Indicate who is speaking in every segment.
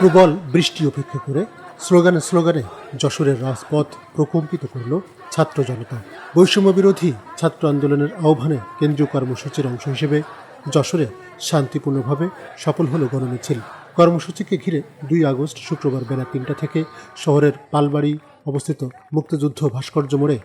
Speaker 1: প্রবল বৃষ্টি উপেক্ষা করে স্লোগানে স্লোগানে যশোরের রাজপথ প্রকম্পিত করল ছাত্র জনতা। বৈষম্য বিরোধী ছাত্র আন্দোলনের আহ্বানে কেন্দ্রীয় কর্মসূচির অংশ হিসেবে যশোরে শান্তিপূর্ণভাবে সফল হল গণমিছিল। কর্মসূচিকে ঘিরে দুই আগস্ট শুক্রবার বেলা তিনটা থেকে শহরের পালবাড়ি অবস্থিত মুক্তিযুদ্ধ ভাস্কর্য মোড়ে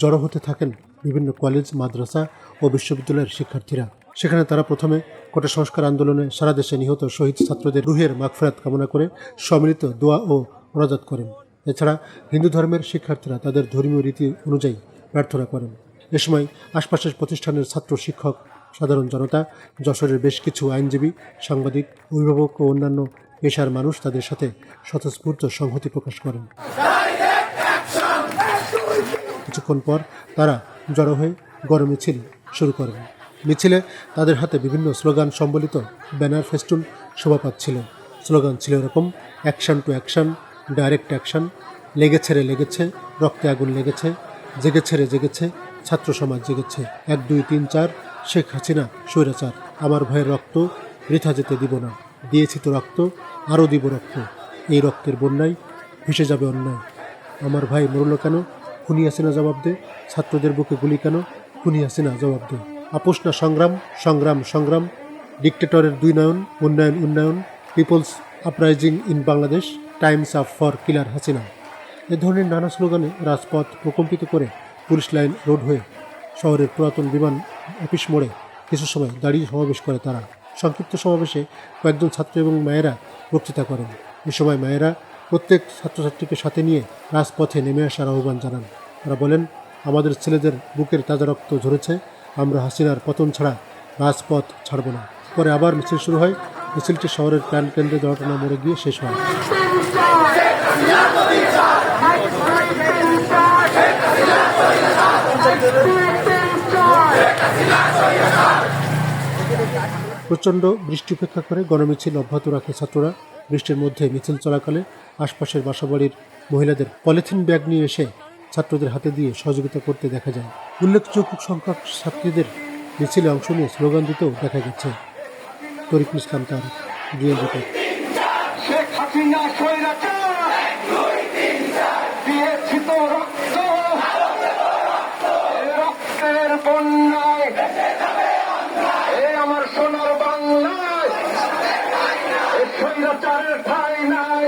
Speaker 1: জড়ো হতে থাকেন বিভিন্ন কলেজ, মাদ্রাসা ও বিশ্ববিদ্যালয়ের শিক্ষার্থীরা। সেখানে তারা প্রথমে কোটা সংস্কার আন্দোলনে সারা দেশে নিহত শহীদ ছাত্রদের রুহের মাগফেরাত কামনা করে সম্মিলিত দোয়া ও মোনাজাত করেন। এছাড়া হিন্দু ধর্মের শিক্ষার্থীরা তাদের ধর্মীয় রীতি অনুযায়ী প্রার্থনা করেন। এ সময় আশপাশের প্রতিষ্ঠানের ছাত্র শিক্ষক, সাধারণ জনতা, যশোরের বেশ কিছু আইনজীবী, সাংবাদিক, অভিভাবক ও অন্যান্য পেশার মানুষ তাদের সাথে স্বতঃস্ফূর্ত সংহতি প্রকাশ করেন। কিছুক্ষণ পর তারা জড়ো হয়ে গড় মিছিল শুরু করেন। মিছিলে তাদের হাতে বিভিন্ন স্লোগান সম্বলিত ব্যানার ফেস্টুন শোভা পাচ্ছিল। স্লোগান ছিল এরকম, action to action, direct action, লেগেছে রে লেগেছে, রক্তে আগুন লেগেছে, জেগেছে রে জেগেছে, ছাত্র সমাজ জেগেছে। এক, দুই, তিন, চার, শেখ হাসিনা, স্বৈরাচার, আমার ভয়ের রক্ত, বৃথা যেতে দিব না, দিয়েছি তো রক্ত, আরও দিব রক্ত। এই রক্তের বন্যায় ভেসে যাবে অন্যায়। আমার ভাই মরল কেন? খুনি হাসিনা জবাব দে। ছাত্রদের বুকে গুলি কেন? খুনি হাসিনা জবাব দে। আপোষ না সংগ্রাম সংগ্রাম সংগ্রাম, ডিক্টেটরের দুই নয়ন, উন্নয়ন উন্নয়ন, peoples uprising in Bangladesh, time's up for killer Hasina. এ ধরনের নানা স্লোগানে রাজপথ প্রকম্পিত করে পুলিশ লাইন রোড হয়ে শহরের পুরাতন বিমান অফিস মোড়ে কিছু সময় দাঁড়িয়ে সমাবেশ করে তারা। সংক্ষিপ্ত সমাবেশে কয়েকজন ছাত্র এবং মায়েরা বক্তৃতা করেন। এ সময় মায়েরা প্রত্যেক ছাত্রছাত্রীকে সাথে নিয়ে রাজপথে নেমে আসার আহ্বান জানান। তারা বলেন, আমাদের ছেলেদের বুকের তাজা রক্ত ঝরেছে আমরা হাসিনার পতন ছাড়া রাজপথ ছাড়ব না। পরে আবার মিছিল শুরু হয়। মিছিলটি শহরের প্রাণকেন্দ্রে জটনা মোড়ে গিয়ে শেষ হয়। প্রচণ্ড বৃষ্টি উপেক্ষা করে গণমিছিল অব্যাহত রাখে ছাত্ররা। বৃষ্টির মধ্যে মিছিল চলাকালে আশপাশের বাসাবাড়ির মহিলাদের পলিথিন ব্যাগ নিয়ে এসে ছাত্রদের হাতে দিয়ে সহযোগিতা করতে দেখা যায়। উল্লেখযোগ্য সংখ্যক ছাত্রীদের মিছিলে অংশ নিয়ে স্লোগান দিতেও দেখা গেছে। তরিকুল ইসলাম তার
Speaker 2: আমার সোনার বাংলায় স্বৈরাচারের ঠাই নাই।